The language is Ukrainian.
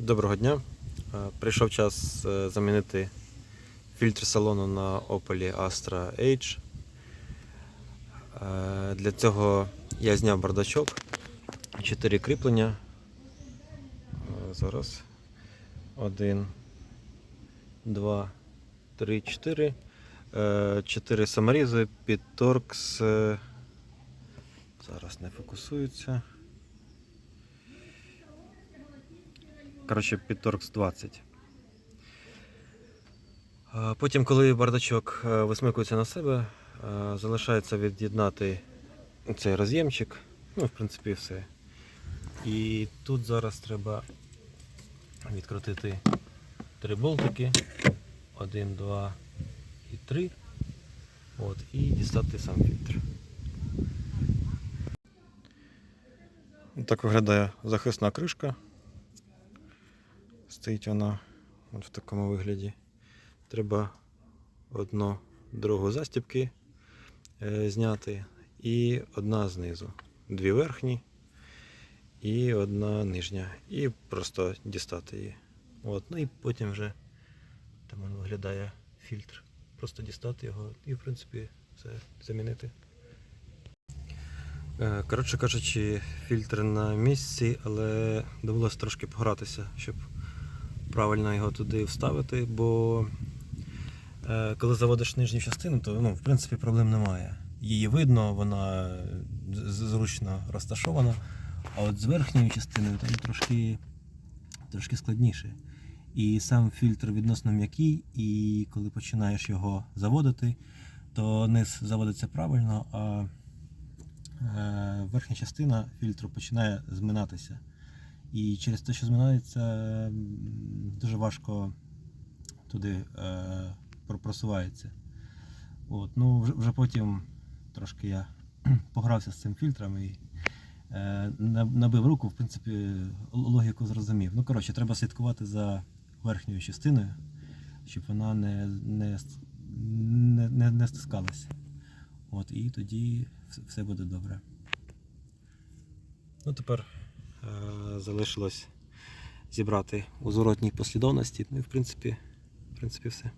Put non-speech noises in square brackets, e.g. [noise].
Доброго дня. Е, Прийшов час е, замінити фільтр салону на Opel Astra H. Е, Для цього я зняв бардачок, 4 кріплення. Зараз. Один, два, три, чотири. Е, Чотири саморізи під торкс. Зараз не фокусується. Коротше, під торкс 20. Потім, коли бардачок е, висмикується на себе, е, залишається від'єднати цей роз'ємчик. Ну, в принципі, все. І тут зараз треба відкрутити три болтики. Один, два і три. От, і дістати сам фільтр. Так виглядає захисна кришка. Стоїть вона от в такому вигляді. Треба одну другу застібки е, зняти і одна знизу. Дві верхні і одна нижня. І просто дістати її. От, ну і потім вже там він виглядає фільтр. Просто дістати його і, в принципі, все замінити. Е, Коротше кажучи, фільтр на місці, але довелося трошки погратися, щоб правильно його туди вставити, бо е, коли заводиш нижню частину, то ну, в принципі проблем немає. Її видно, вона зручно розташована, а от з верхньою частиною там трошки, трошки складніше. І сам фільтр відносно м'який, і коли починаєш його заводити, то низ заводиться правильно, а е, верхня частина фільтру починає зминатися. І через те, що зминається, дуже важко туди е, просувається. От, ну, вже, вже потім трошки я [clears throat] погрався з цим фільтром і е, набив руку, в принципі, логіку зрозумів. Ну, коротше, треба слідкувати за верхньою частиною, щоб вона не, не, не, не, не стискалася. От, і тоді все буде добре. Ну, тепер залишилось зібрати у зворотній послідовності. Ну і в принципі, в принципі все.